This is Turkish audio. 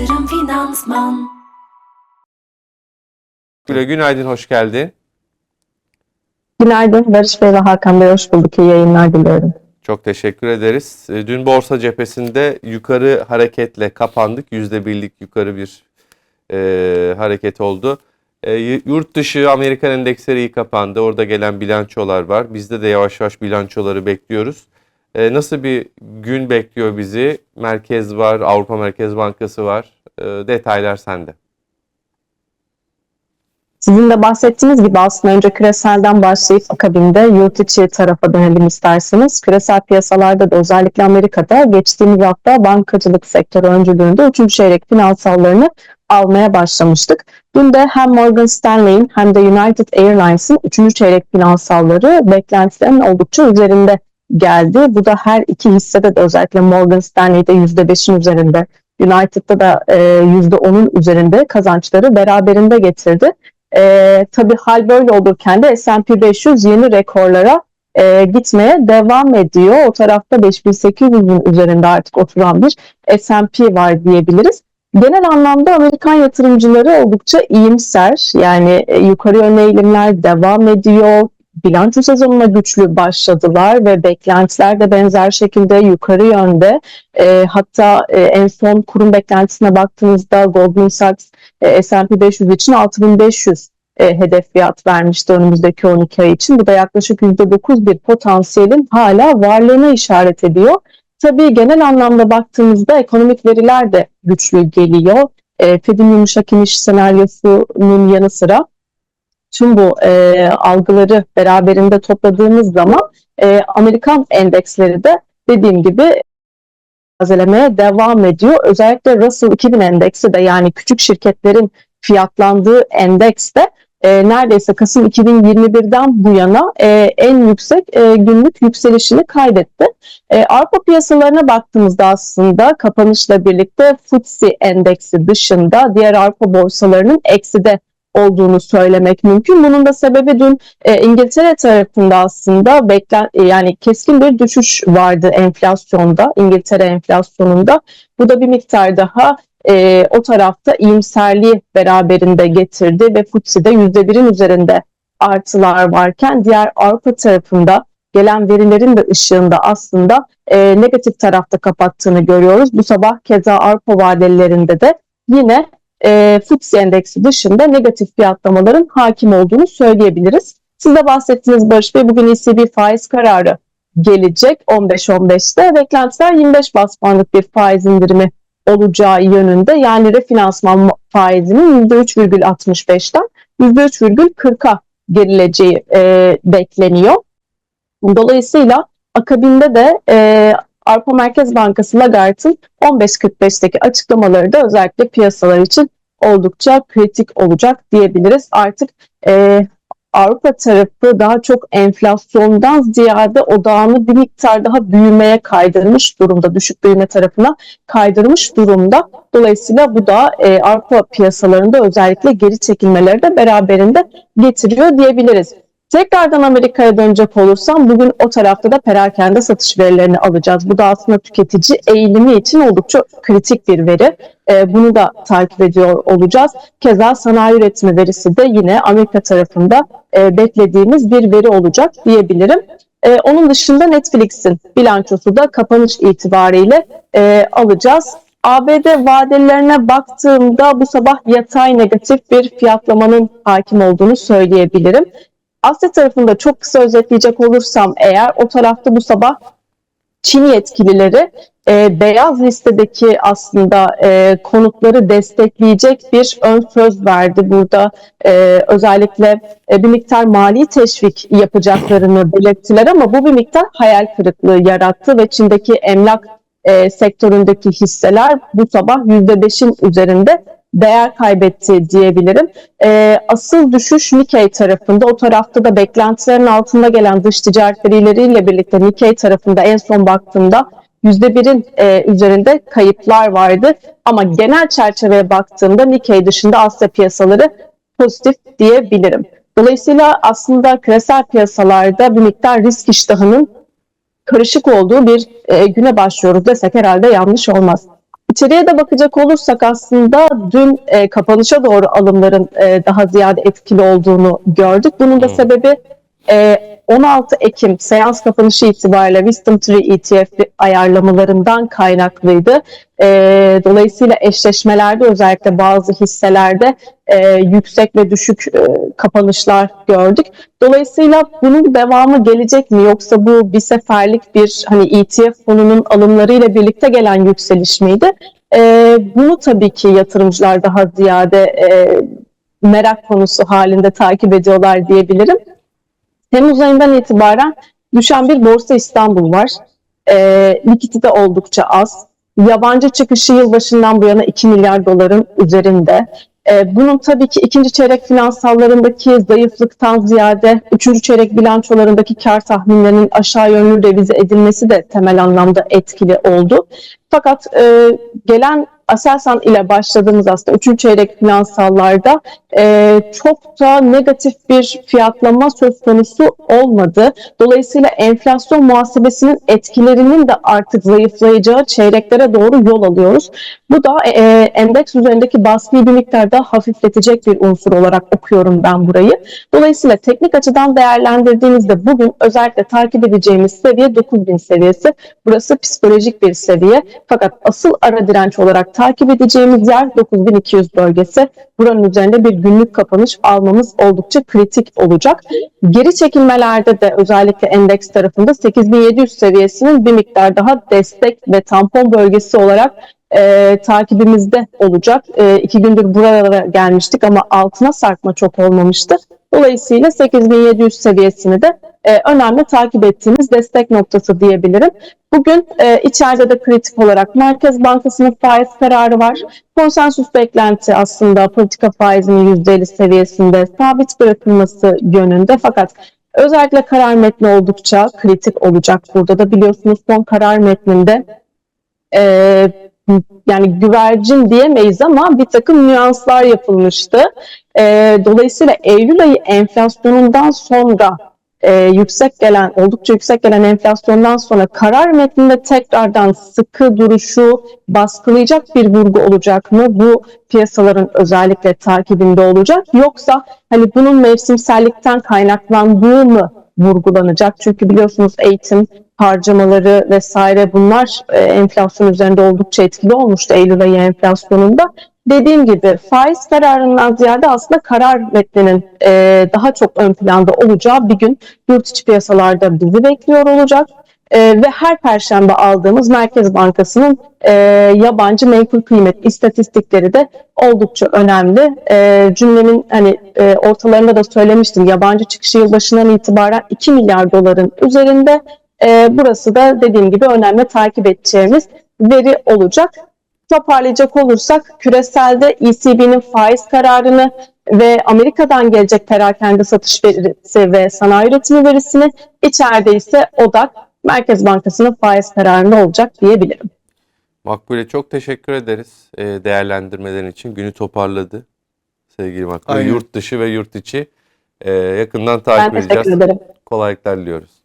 Yatırım Finansman Güle günaydın, hoş geldin. Günaydın Barış Bey ve Hakan Bey hoş bulduk. İyi yayınlar diliyorum. Çok teşekkür ederiz. E, Dün borsa cephesinde yukarı hareketle kapandık. Yüzde birlik yukarı bir e, hareket oldu. E, yurt dışı Amerikan endeksleri iyi kapandı. Orada gelen bilançolar var. Bizde de yavaş yavaş bilançoları bekliyoruz. E, nasıl bir gün bekliyor bizi? Merkez var, Avrupa Merkez Bankası var. E, detaylar sende. Sizin de bahsettiğiniz gibi aslında önce küreselden başlayıp akabinde yurt içi tarafa dönelim isterseniz. Küresel piyasalarda da özellikle Amerika'da geçtiğimiz hafta bankacılık sektörü öncülüğünde 3. çeyrek finansallarını almaya başlamıştık. Dün de hem Morgan Stanley'in hem de United Airlines'ın 3. çeyrek finansalları beklentilerin oldukça üzerinde geldi. Bu da her iki hissede de özellikle Morgan Stanley'de %5'in üzerinde, United'da da e, %10'un üzerinde kazançları beraberinde getirdi. E, tabii hal böyle olurken de S&P 500 yeni rekorlara e, gitmeye devam ediyor. O tarafta 5800'ün üzerinde artık oturan bir S&P var diyebiliriz. Genel anlamda Amerikan yatırımcıları oldukça iyimser. Yani e, yukarı yönlü eğilimler devam ediyor. Bilanço sezonuna güçlü başladılar ve beklentiler de benzer şekilde yukarı yönde. E, hatta e, en son kurum beklentisine baktığınızda Goldman Sachs e, S&P 500 için 6500 e, hedef fiyat vermişti önümüzdeki 12 ay için. Bu da yaklaşık %9 bir potansiyelin hala varlığına işaret ediyor. Tabii genel anlamda baktığımızda ekonomik veriler de güçlü geliyor. E, Fed'in yumuşak iniş senaryosunun yanı sıra tüm bu e, algıları beraberinde topladığımız zaman e, Amerikan endeksleri de dediğim gibi tazelemeye devam ediyor. Özellikle Russell 2000 endeksi de yani küçük şirketlerin fiyatlandığı endeks de e, neredeyse Kasım 2021'den bu yana e, en yüksek e, günlük yükselişini kaydetti. E, Avrupa piyasalarına baktığımızda aslında kapanışla birlikte FTSE endeksi dışında diğer Avrupa borsalarının ekside olduğunu söylemek mümkün. Bunun da sebebi dün e, İngiltere tarafında aslında beklen e, yani keskin bir düşüş vardı enflasyonda, İngiltere enflasyonunda. Bu da bir miktar daha e, o tarafta iyimserliği beraberinde getirdi ve FTSE'de %1'in üzerinde artılar varken diğer Avrupa tarafında gelen verilerin de ışığında aslında e, negatif tarafta kapattığını görüyoruz. Bu sabah keza Avrupa vadelerinde de yine e, FTSE endeksi dışında negatif fiyatlamaların hakim olduğunu söyleyebiliriz. Siz de bahsettiğiniz Barış Bey bugün ECB faiz kararı gelecek 15-15'te. Beklentiler 25 bas puanlık bir faiz indirimi olacağı yönünde. Yani refinansman faizinin %3,65'ten %3,40'a gerileceği e, bekleniyor. Dolayısıyla akabinde de e, Avrupa Merkez Bankası Lagarde'ın 15.45'teki açıklamaları da özellikle piyasalar için oldukça kritik olacak diyebiliriz. Artık e, Avrupa tarafı daha çok enflasyondan ziyade odağını bir miktar daha büyümeye kaydırmış durumda, düşük büyüme tarafına kaydırmış durumda. Dolayısıyla bu da e, Avrupa piyasalarında özellikle geri çekilmeleri de beraberinde getiriyor diyebiliriz. Tekrardan Amerika'ya dönecek olursam bugün o tarafta da perakende satış verilerini alacağız. Bu da aslında tüketici eğilimi için oldukça kritik bir veri. Ee, bunu da takip ediyor olacağız. Keza sanayi üretimi verisi de yine Amerika tarafında e, beklediğimiz bir veri olacak diyebilirim. Ee, onun dışında Netflix'in bilançosu da kapanış itibariyle e, alacağız. ABD vadelerine baktığımda bu sabah yatay negatif bir fiyatlamanın hakim olduğunu söyleyebilirim. Asya tarafında çok kısa özetleyecek olursam eğer o tarafta bu sabah Çin yetkilileri e, beyaz listedeki aslında e, konutları destekleyecek bir ön söz verdi. Burada e, özellikle e, bir miktar mali teşvik yapacaklarını belirttiler ama bu bir miktar hayal kırıklığı yarattı ve Çin'deki emlak e, sektöründeki hisseler bu sabah %5'in üzerinde değer kaybetti diyebilirim. E, asıl düşüş Nikkei tarafında. O tarafta da beklentilerin altında gelen dış ticaret verileriyle birlikte Nikkei tarafında en son baktığımda %1'in e, üzerinde kayıplar vardı. Ama genel çerçeveye baktığımda Nikkei dışında Asya piyasaları pozitif diyebilirim. Dolayısıyla aslında küresel piyasalarda bir miktar risk iştahının karışık olduğu bir e, güne başlıyoruz desek herhalde yanlış olmaz. İçeriye de bakacak olursak aslında dün e, kapanışa doğru alımların e, daha ziyade etkili olduğunu gördük. Bunun da sebebi e, 16 Ekim seans kapanışı itibariyle Wisdom Tree ETF ayarlamalarından kaynaklıydı. E, dolayısıyla eşleşmelerde özellikle bazı hisselerde e, yüksek ve düşük e, kapanışlar gördük. Dolayısıyla bunun devamı gelecek mi yoksa bu bir seferlik bir hani ETF fonunun alımlarıyla birlikte gelen yükseliş miydi? Ee, bunu tabii ki yatırımcılar daha ziyade e, merak konusu halinde takip ediyorlar diyebilirim. Temmuz ayından itibaren düşen bir Borsa İstanbul var. Ee, likidite oldukça az. Yabancı çıkışı yılbaşından bu yana 2 milyar doların üzerinde. Ee, bunun tabii ki ikinci çeyrek finansallarındaki zayıflıktan ziyade üçüncü çeyrek bilançolarındaki kar tahminlerinin aşağı yönlü revize edilmesi de temel anlamda etkili oldu. Fakat e, gelen Aselsan ile başladığımız aslında üçüncü çeyrek finansallarda e, çok da negatif bir fiyatlama söz konusu olmadı. Dolayısıyla enflasyon muhasebesinin etkilerinin de artık zayıflayacağı çeyreklere doğru yol alıyoruz. Bu da e, endeks üzerindeki baskıyı bir miktar daha hafifletecek bir unsur olarak okuyorum ben burayı. Dolayısıyla teknik açıdan değerlendirdiğimizde bugün özellikle takip edeceğimiz seviye 9000 seviyesi. Burası psikolojik bir seviye. Fakat asıl ara direnç olarak takip edeceğimiz yer 9200 bölgesi. Buranın üzerinde bir günlük kapanış almamız oldukça kritik olacak. Geri çekilmelerde de özellikle endeks tarafında 8700 seviyesinin bir miktar daha destek ve tampon bölgesi olarak e, takibimizde olacak. E, iki gündür buralara gelmiştik ama altına sarkma çok olmamıştı. Dolayısıyla 8700 seviyesini de e, önemli takip ettiğimiz destek noktası diyebilirim. Bugün e, içeride de kritik olarak Merkez Bankası'nın faiz kararı var. Konsensus beklenti aslında politika faizinin %50 seviyesinde sabit bırakılması yönünde fakat özellikle karar metni oldukça kritik olacak. Burada da biliyorsunuz son karar metninde e, yani güvercin diyemeyiz ama bir takım nüanslar yapılmıştı. E, dolayısıyla Eylül ayı enflasyonundan sonra e, yüksek gelen, oldukça yüksek gelen enflasyondan sonra karar metninde tekrardan sıkı duruşu baskılayacak bir vurgu olacak mı? Bu piyasaların özellikle takibinde olacak. Yoksa hani bunun mevsimsellikten kaynaklandığı mı vurgulanacak? Çünkü biliyorsunuz eğitim harcamaları vesaire bunlar e, enflasyon üzerinde oldukça etkili olmuştu Eylül ayı enflasyonunda. Dediğim gibi faiz kararından ziyade aslında karar metninin e, daha çok ön planda olacağı bir gün yurt içi piyasalarda bizi bekliyor olacak. E, ve her perşembe aldığımız Merkez Bankası'nın e, yabancı menkul kıymet istatistikleri de oldukça önemli. E, cümlemin hani e, ortalarında da söylemiştim yabancı çıkışı yılbaşından itibaren 2 milyar doların üzerinde. E, burası da dediğim gibi önemli takip edeceğimiz veri olacak toparlayacak olursak küreselde ECB'nin faiz kararını ve Amerika'dan gelecek perakende satış verisi ve sanayi üretimi verisini içeride ise odak Merkez Bankası'nın faiz kararında olacak diyebilirim. Makbule çok teşekkür ederiz e, değerlendirmelerin için. Günü toparladı sevgili Makbule. Aynen. Yurt dışı ve yurt içi e, yakından Ben takip teşekkür edeceğiz. ederim. Kolaylıklar diliyoruz.